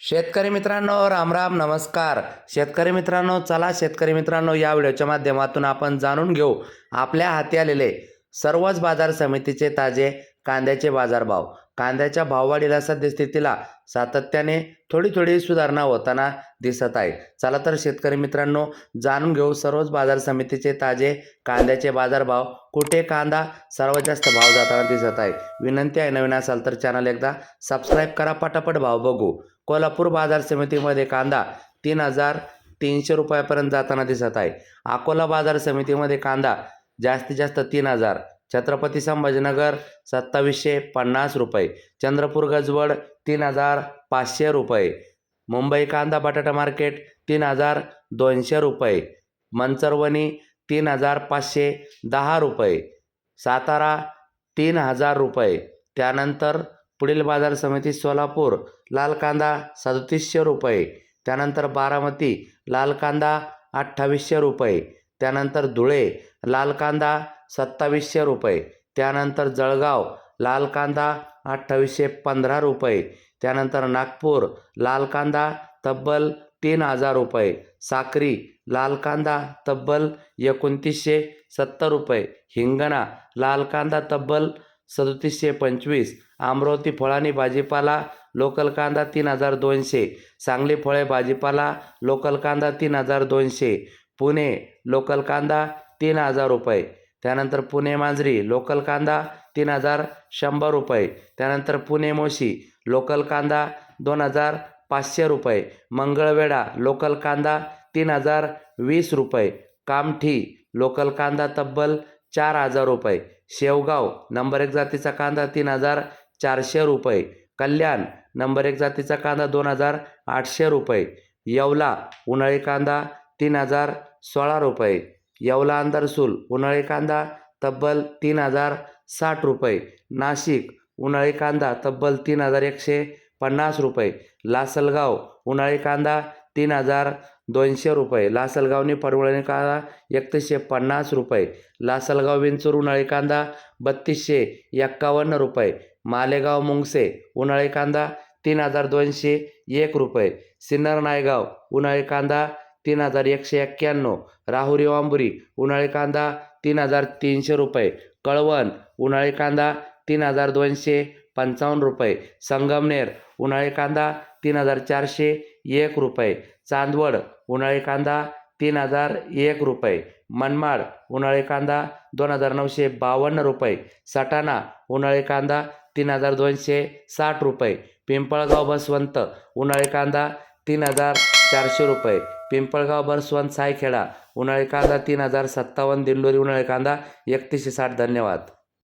शेतकरी मित्रांनो राम राम नमस्कार. शेतकरी मित्रांनो चला शेतकरी मित्रांनो या व्हिडिओच्या माध्यमातून आपण जाणून घेऊ आपल्या हाती आलेले सर्वच बाजार समितीचे ताजे कांद्याचे बाजारभाव. कांद्याच्या भाववाढीला सद्यस्थितीला सातत्याने थोडी थोडी सुधारणा होताना दिसत आहे. चला तर शेतकरी मित्रांनो जाणून घेऊ सर्वच बाजार समितीचे ताजे कांद्याचे बाजारभाव. कुठे कांदा सर्वात जास्त भाव जाताना दिसत आहे? विनंती आहे नवीन असाल तर चॅनल एकदा सबस्क्राईब करा पटापट भाव बघू. कोल्हापूर बाजार समितीमध्ये कांदा तीन हजार तीनशे रुपयापर्यंत जाताना दिसत आहे. अकोला बाजार समितीमध्ये कांदा जास्तीत जास्त तीन हजार. छत्रपती संभाजीनगर सत्तावीसशे पन्नास रुपये. चंद्रपूर गजवड तीन हजार पाचशे रुपये. मुंबई कांदा बटाटा मार्केट तीन हजार दोनशे रुपये. मंचरवणी तीन हजार पाचशे दहा रुपये. सातारा तीन हजार रुपये. त्यानंतर पुढील बाजार समिती सोलापूर लाल कांदा सदतीसशे रुपये त्यानंतर बारामती लाल कांदा अठ्ठावीसशे रुपये त्यानंतर धुळे लाल कांदा सत्तावीसशे रुपये त्यानंतर जळगाव लाल कांदा अठ्ठावीसशे पंधरा रुपये त्यानंतर नागपूर लाल कांदा तब्बल तीन हजार रुपये साक्री लाल कांदा तब्बल एकोणतीसशे सत्तर रुपये हिंगणा लाल कांदा तब्बल सदतीसशे पंचवीस. अमरावती फळांनी भाजीपाला लोकल कांदा तीन हजार दोनशे. सांगली फळे भाजीपाला लोकल कांदा तीन हजार दोनशे. पुणे लोकल कांदा तीन हजार रुपये. त्यानंतर पुणे मांजरी लोकल कांदा तीन हजार शंभर रुपये. त्यानंतर पुणे मोशी लोकल कांदा दोन हजार पाचशे रुपये. मंगळवेढा लोकल कांदा तीन हजार वीस रुपये. कामठी लोकल कांदा तब्बल चार हजार रुपये. शेवगाव नंबर एक जातीचा कांदा तीन हजार चारशे रुपये. कल्याण नंबर एक जातीचा कांदा दोन हजार आठशे रुपये. येवला उन्हाळी कांदा तीन हजार सोळा रुपये. येवला अंदरसूल उन्हाळी कांदा तब्बल तीन हजार साठ रुपये. नाशिक उन्हाळी कांदा तब्बल तीन हजार एकशे पन्नास रुपये. लासलगाव उन्हाळी कांदा तीन हजार दोनशे रुपये. लासलगावनी परवळणे कांदा एकतीसशे पन्नास रुपये. लासलगाव विंचूर उन्हाळी कांदा बत्तीसशे एक्कावन्न रुपये. मालेगाव मुंगसे उन्हाळी कांदा तीन हजार दोनशे एक रुपये. सिन्नर नायगाव उन्हाळी कांदा तीन हजार एकशे एक्क्याण्णव. राहुरी वांबुरी उन्हाळी कांदा तीन हजार तीनशे रुपये. कळवण उन्हाळी कांदा तीन हजार दोनशे पंचावन्न रुपये. संगमनेर उन्हाळी कांदा तीन हजार चारशे एक रुपये. चांदवड उन्हाळी कांदा तीन हजार एक रुपये. मनमाड उन्हाळी कांदा दोन हजार नऊशे बावन्न रुपये. सटाणा उन्हाळी कांदा तीन हजार दोनशे साठ रुपये. पिंपळगाव बसवंत उन्हाळी कांदा तीन हजार चारशे रुपये. पिंपळगाव बसवंत सायखेडा उन्हाळी कांदा तीन हजार सत्तावन्न. दिंडोरी उन्हाळी कांदा एकतीसशे साठ. धन्यवाद.